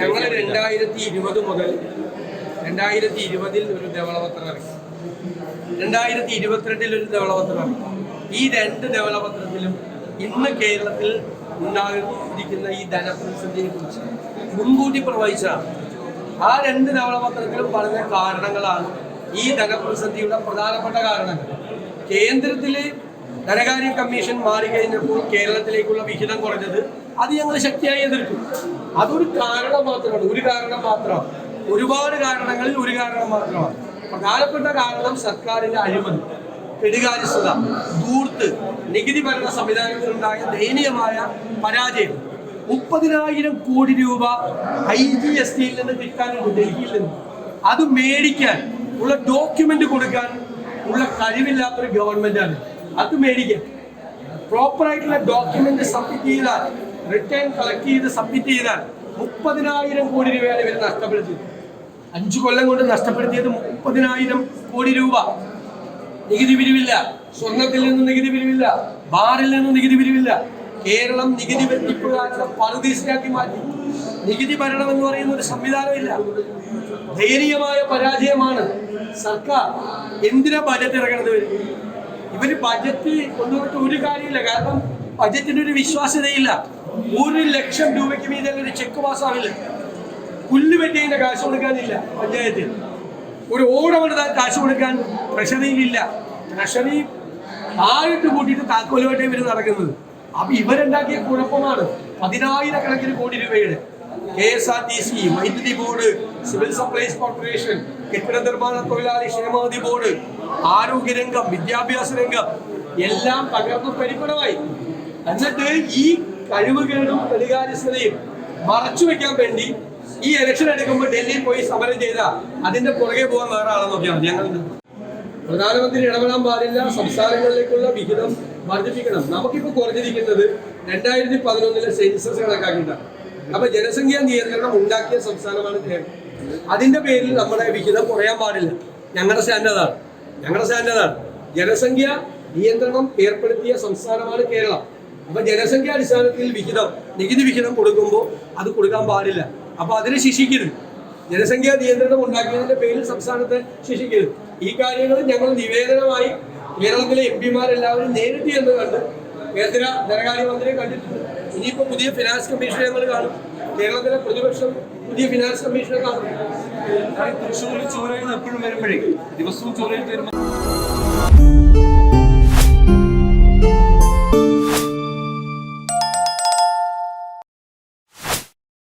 ഞങ്ങൾ രണ്ടായിരത്തി ഇരുപത് മുതൽ രണ്ടായിരത്തി ഇരുപതിൽ ഒരു ധവളപത്രം ഇറക്കി. രണ്ടായിരത്തി ഇരുപത്തിരണ്ടിൽ ഒരു ധവളപത്രം ഇറക്കി. ഈ രണ്ട് ധവളപത്രത്തിലും ഇന്ന് കേരളത്തിൽ ഉണ്ടാകുന്ന ഈ ധനപ്രതിസന്ധിയെ കുറിച്ച് മുൻകൂട്ടി പ്രവചിച്ചതാണ് ആ രണ്ട് ധവളപത്രത്തിലും പറഞ്ഞ കാരണങ്ങളാണ് ഈ ധനപ്രതിസന്ധിയുടെ പ്രധാനപ്പെട്ട കാരണങ്ങൾ. കേന്ദ്രത്തിലെ ധനകാര്യ കമ്മീഷൻ മാറിക്കഴിഞ്ഞപ്പോൾ കേരളത്തിലേക്കുള്ള വിഹിതം കുറഞ്ഞത് അത് ഞങ്ങൾ ശക്തിയായി എതിർക്കും. അതൊരു കാരണം മാത്രമാണ് ഒരു കാരണം മാത്രമാണ്. ഒരുപാട് കാരണങ്ങളിൽ ഒരു കാരണം മാത്രമാണ്. പ്രധാനപ്പെട്ട കാരണം സർക്കാരിന്റെ അഴിമതി കെടുകാര്യസ്ഥത ദൂർത്ത് നികുതി ഭരണ സംവിധാനത്തിലുണ്ടായ ദയനീയമായ പരാജയം. മുപ്പതിനായിരം കോടി രൂപ ഐ ജി എസ് ടിയിൽ നിന്ന് കിട്ടാനുണ്ട് ഡൽഹിയിൽ നിന്ന്. അത് മേടിക്കാൻ ഉള്ള ഡോക്യുമെന്റ് കൊടുക്കാൻ ഉള്ള കഴിവില്ലാത്തൊരു ഗവൺമെന്റാണ് അത് മേടിക്കാം. പ്രോപ്പർ ആയിട്ടുള്ള ഡോക്യുമെന്റ് സബ്മിറ്റ് ചെയ്താൽ റിട്ടേൺ കളക്ട് ചെയ്ത് സബ്മിറ്റ് ചെയ്താൽ മുപ്പതിനായിരം കോടി രൂപയാണ് ഇവർ നഷ്ടപ്പെടുത്തിയത്. അഞ്ചു കൊല്ലം കൊണ്ട് നഷ്ടപ്പെടുത്തിയത് മുപ്പതിനായിരം കോടി രൂപ. നികുതി പിരിവില്ല. സ്വർണത്തിൽ നിന്ന് നികുതി പിരിവില്ല. ബാറിൽ നിന്ന് നികുതി പിരിവില്ല. കേരളം നികുതി വെട്ടിപ്പുകാരുടെ പറുദീസയാക്കി മാറ്റി. നികുതി ഭരണം എന്ന് പറയുന്ന ഒരു സംവിധാനമില്ല. ദയനീയമായ പരാജയമാണ് സർക്കാർ. എന്തിനാ ബജറ്റ് ഇറങ്ങണത് ഇവർ ബജറ്റ് കൊണ്ടുപോയിട്ട് ഒരു കാര്യമില്ല. കാരണം ബജറ്റിന് ഒരു വിശ്വാസ്യതയില്ല. ഒരു ലക്ഷം രൂപയ്ക്ക് മീതെ ഒരു ചെക്ക് പാസ്സാവില്ല. പുല്ല് വെട്ടിയതിന്റെ കാശ് കൊടുക്കാനില്ല പഞ്ചായത്തിൽ. ഒരു ഓടമെടുത്താൽ കാശ് കൊടുക്കാൻ ട്രഷറിയിലില്ല ട്രഷറി താഴിട്ട് കൂട്ടിയിട്ട് താക്കോലുമായിട്ട് ഇവർ നടക്കുന്നത്. അപ്പൊ ഇവരുണ്ടാക്കിയ കുഴപ്പമാണ് പതിനായിരക്കണക്കിന് കോടി രൂപയുടെ K S R T C വൈദ്യുതി ബോർഡ് സിവിൽ സപ്ലൈസ് കോർപ്പറേഷൻ കെട്ടിട നിർമ്മാണ തൊഴിലാളി ക്ഷേമനിധി ബോർഡ് ആരോഗ്യരംഗം വിദ്യാഭ്യാസ രംഗം എല്ലാം തകർന്നു പരിപ്പണമായി എന്നിട്ട് ഈ കഴിവുകേടും പരിഹാരസ്ഥതയും മറച്ചു വെക്കാൻ വേണ്ടി ഈ ഇലക്ഷൻ എടുക്കുമ്പോൾ ഡൽഹിയിൽ പോയി സമരം ചെയ്ത അതിന്റെ പുറകെ പോകാൻ വേറെ ആളെ നോക്കിയാൽ മതി ഞങ്ങൾ. പ്രധാനമന്ത്രി ഇടപെടാൻ പാടില്ല സംസ്ഥാനങ്ങളിലേക്കുള്ള വിഹിതം വർദ്ധിപ്പിക്കണം. നമുക്കിപ്പോൾ കുറഞ്ഞിരിക്കുന്നത് രണ്ടായിരത്തി പതിനൊന്നിലെ സെൻസസ് കണക്കാക്കിയിട്ടാണ്. അപ്പൊ ജനസംഖ്യാ നിയന്ത്രണം ഉണ്ടാക്കിയ സംസ്ഥാനമാണ് കേരളം അതിന്റെ പേരിൽ നമ്മുടെ വിഹിതം കുറയാൻ പാടില്ല. ഞങ്ങളുടെ സ്റ്റാൻഡേർഡാണ് ഞങ്ങളുടെ സ്റ്റാൻഡേർഡാണ് ജനസംഖ്യ നിയന്ത്രണം ഏർപ്പെടുത്തിയ സംസ്ഥാനമാണ് കേരളം. അപ്പൊ ജനസംഖ്യ അടിസ്ഥാനത്തിൽ വിഹിതം നികുതി വിഹിതം കൊടുക്കുമ്പോൾ അത് കൊടുക്കാൻ പാടില്ല. അപ്പൊ അതിനെ ശിക്ഷിക്കരുത്. ജനസംഖ്യാ നിയന്ത്രണം ഉണ്ടാക്കിയതിന്റെ പേരിൽ സംസ്ഥാനത്തെ ശിക്ഷിക്കരുത്. ഈ കാര്യങ്ങൾ ഞങ്ങൾ നിവേദനമായി കേരളത്തിലെ എം പിമാരെല്ലാവരും നേരിട്ട് എന്ന് കണ്ട് കേന്ദ്ര ധനകാര്യമന്ത്രിയെ കണ്ടിട്ടുണ്ട്. ഇനിയിപ്പോൾ പുതിയ ഫിനാൻസ് കമ്മീഷനെ ഞങ്ങൾ കാണും. കേരളത്തിലെ പ്രതിപക്ഷം പുതിയ ഫിനാൻസ് കമ്മീഷനെ കാണും. തൃശ്ശൂരിൽ ചോരയിൽ എപ്പോഴും വരുമ്പോഴേ ദിവസവും ചോരയിൽ വരുമ്പോൾ